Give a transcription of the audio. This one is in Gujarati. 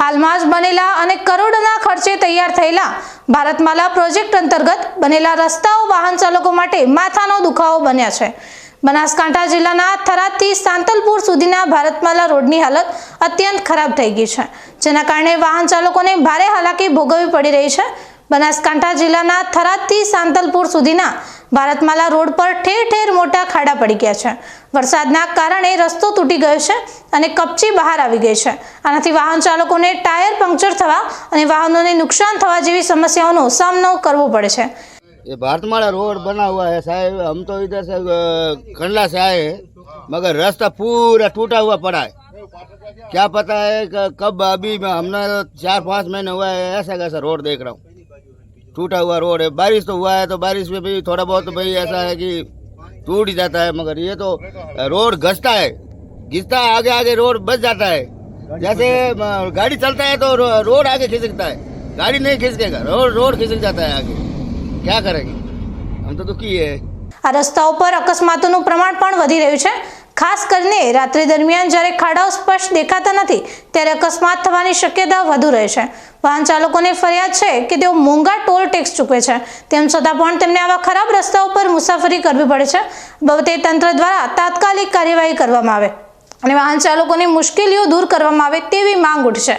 હાલમાં જ બનેલા અને કરોડોના ખર્ચે તૈયાર થયેલા ભારતમાલા પ્રોજેક્ટ અંતર્ગત બનેલા રસ્તાઓ વાહન ચાલકો માટે માથાનો દુખાવો બન્યા છે. બનાસકાંઠા જિલ્લાના થરાદથી સાંતલપુર સુધીના ભારતમાલા રોડની હાલત અત્યંત ખરાબ થઈ ગઈ છે, જેના કારણે વાહન ચાલકોને ભારે હાલાકી ભોગવવી પડી રહી છે. બનાસકાંઠા જિલ્લાના થરાદથી સાંતલપુર સુધીના ભારતમાલા રોડ પર ઠેર ઠેર મોટા ખાડા પડી ગયા છે વરસાદના કારણે રસ્તો તૂટી ગયો છે અને કપચી બહાર આવી ગઈ છે આનાથી વાહન ચાલકોને ટાયર પંક્ચર થવા અને વાહનોને નુકસાન થવા જેવી સમસ્યાઓનો સામનો કરવો પડે છે ये भारतमाला रोड बना हुआ है साहब हम तो इधर से अ, कंडला से आए हैं मगर रास्ता पूरा टूटा हुआ पड़ा है क्या पता है कि कब अभी में हमने चार पाँच महीने हुआ है ऐसा कैसा रोड देख रहा हूँ टूटा हुआ रोड है बारिश तो हुआ है तो बारिश में भी थोड़ा बहुत भाई ऐसा है कि टूट ही जाता है मगर ये तो अ, रोड घसता है घिसता है आगे आगे रोड बच जाता है जैसे अ, गाड़ी चलता है तो रो- रोड आगे खिसकता है गाड़ी नहीं खिसकेगा रोड रोड खिसक जाता है आगे क्या करेंगे हम तो दुखी है આ રસ્તાઓ પર અકસ્માતોનું પ્રમાણ પણ વધી રહ્યું છે ખાસ કરીને રાત્રિ દરમિયાન જ્યારે ખાડાઓ સ્પષ્ટ દેખાતા નથી, ત્યારે અકસ્માત થવાની શક્યતા વધુ રહે છે. વાહન ચાલકોને ફરિયાદ છે કે તેઓ મોંઘા ટોલ ટેક્સ ચૂકવે છે. તેમ છતાં પણ તેમને આવા ખરાબ રસ્તાઓ પર મુસાફરી કરવી પડે છે. બાબતે તંત્ર દ્વારા તાત્કાલિક કાર્યવાહી કરવામાં આવે અને વાહન ચાલકોની મુશ્કેલીઓ દૂર કરવામાં આવે તેવી માંગ ઉઠશે